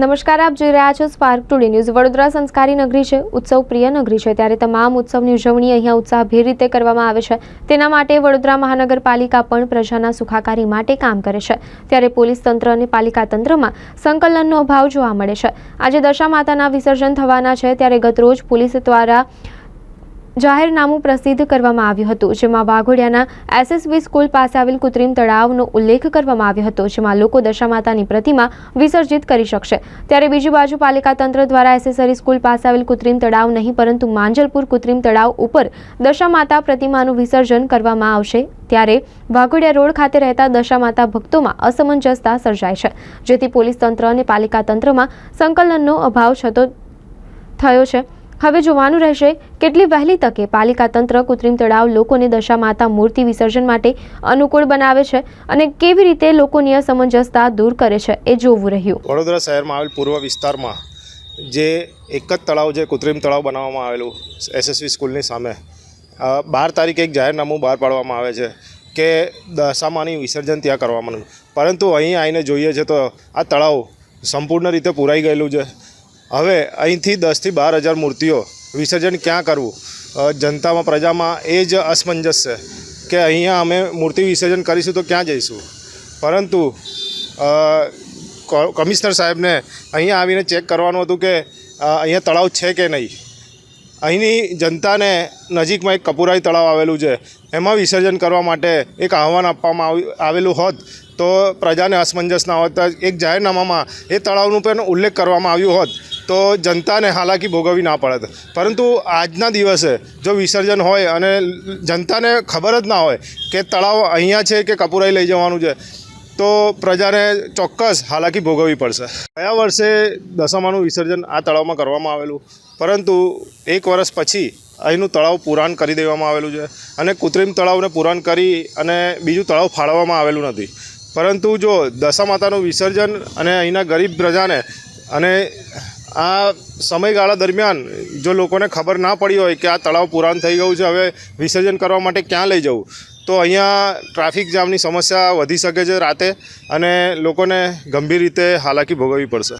નમસ્કાર, આપ જોઈ રહ્યા છો સ્પાર્ક ટુડે ન્યૂઝ વડોદરા સંસ્કારી નગરી છે ઉત્સવ પ્રિય નગરી છે. ત્યારે તમામ ઉત્સવની ઉજવણી અહીંયા ઉત્સાહભેર રીતે કરવામાં આવે છે. તેના માટે વડોદરા મહાનગરપાલિકા પણ પ્રજાના સુખાકારી માટે કામ કરે છે. ત્યારે પોલીસ તંત્ર અને પાલિકા તંત્રમાં સંકલનનો અભાવ જોવા મળે છે. આજે દશા માતાના વિસર્જન થવાના છે. ત્યારે ગતરોજ પોલીસ દ્વારા જાહેરનામું પ્રસિદ્ધ કરવામાં આવ્યું હતું, જેમાં વાઘોડિયાના એસએસબી સ્કૂલ પાસે આવેલ કૃત્રિમ તળાવનો ઉલ્લેખ કરવામાં આવ્યો હતો, જેમાં લોકો દશામાતાની પ્રતિમા વિસર્જિત કરી શકશે. ત્યારે બીજી બાજુ પાલિકા તંત્ર દ્વારા એસેસરી સ્કૂલ પાસે આવેલ કૃત્રિમ તળાવ નહીં, પરંતુ માંજલપુર કૃત્રિમ તળાવ ઉપર દશા માતા પ્રતિમાનું વિસર્જન કરવામાં આવશે. ત્યારે વાઘોડિયા રોડ ખાતે રહેતા દશામાતા ભક્તોમાં અસમંજસતા સર્જાય છે, જેથી પોલીસ તંત્ર અને પાલિકા તંત્રમાં સંકલનનો અભાવ છતો થયો છે. હવે જોવાનું રહેશે, કેટલી વહેલી તકે પાલિકા તંત્ર કૃત્રિમ તળાવ લોકોને દશા માતા મૂર્તિ વિસર્જન માટે અનુકૂળ બનાવે છે અને કેવી રીતે લોકોની અસમંજસતા દૂર કરે છે એ જોવું રહ્યું. વડોદરા શહેરમાં આવેલ પૂર્વ વિસ્તારમાં જે એક જ તળાવ જે કૃત્રિમ તળાવ બનાવવામાં આવેલું એસએસવી સ્કૂલની સામે બાર તારીખે એક જાહેરનામું બહાર પાડવામાં આવે છે કે દશામાની વિસર્જન ત્યાં કરવામાં પરંતુ અહીં આવીને જોઈએ છે તો આ તળાવ સંપૂર્ણ રીતે પૂરાઈ ગયેલું છે. હવે અહીંથી દસથી બાર હજાર મૂર્તિઓ વિસર્જન ક્યાં કરવું? જનતામાં, પ્રજામાં એ જ અસમંજસ છે કે અહીંયા અમે મૂર્તિ વિસર્જન કરીશું તો ક્યાં જઈશું? પરંતુ કમિશનર સાહેબને અહીંયા આવીને ચેક કરવાનું હતું કે અહીંયા તળાવ છે કે નહીં? અહીંની જનતાને નજીકમાં એક કપુરાઈ તળાવ આવેલું છે. એમાં વિસર્જન કરવા માટે એક આહવાન આપવામાં આવી- આવેલું હોત તો પ્રજાને અસમંજસ ના હોત. એક જાહેરનામામાં એ તળાવનું પણ ઉલ્લેખ કરવામાં આવ્યું હોત તો જનતાને હાલાકી ભોગવવી ના પડત. પરંતુ આજના દિવસે જો વિસર્જન હોય અને જનતાને ખબર જ ના હોય કે તળાવ અહીંયા છે કે કપુરાઈ લઈ જવાનું છે તો પ્રજાને ચોક્કસ હાલાકી ભોગવવી પડશે. ગયા વર્ષે દશામાનું વિસર્જન આ તળાવમાં કરવામાં આવેલું. પરંતુ એક વર્ષ પછી અહીંનું તળાવ પુરાણ કરી દેવામાં આવેલું છે અને કૃત્રિમ તળાવને પુરાણ કરી અને બીજું તળાવ ફાળવવામાં આવેલું નથી. પરંતુ જો દશા માતાનું વિસર્જન અને અહીંના ગરીબ પ્રજાને અને આ સમયગાળા દરમિયાન જો લોકોને ખબર ના પડી હોય કે આ તળાવ પુરાણ થઈ ગયું છે, હવે વિસર્જન કરવા માટે ક્યાં લઈ જવું? તો અહીંયા ટ્રાફિક જામની સમસ્યા વધી શકે છે રાતે અને લોકોને ગંભીર રીતે હાલાકી ભોગવવી પડશે.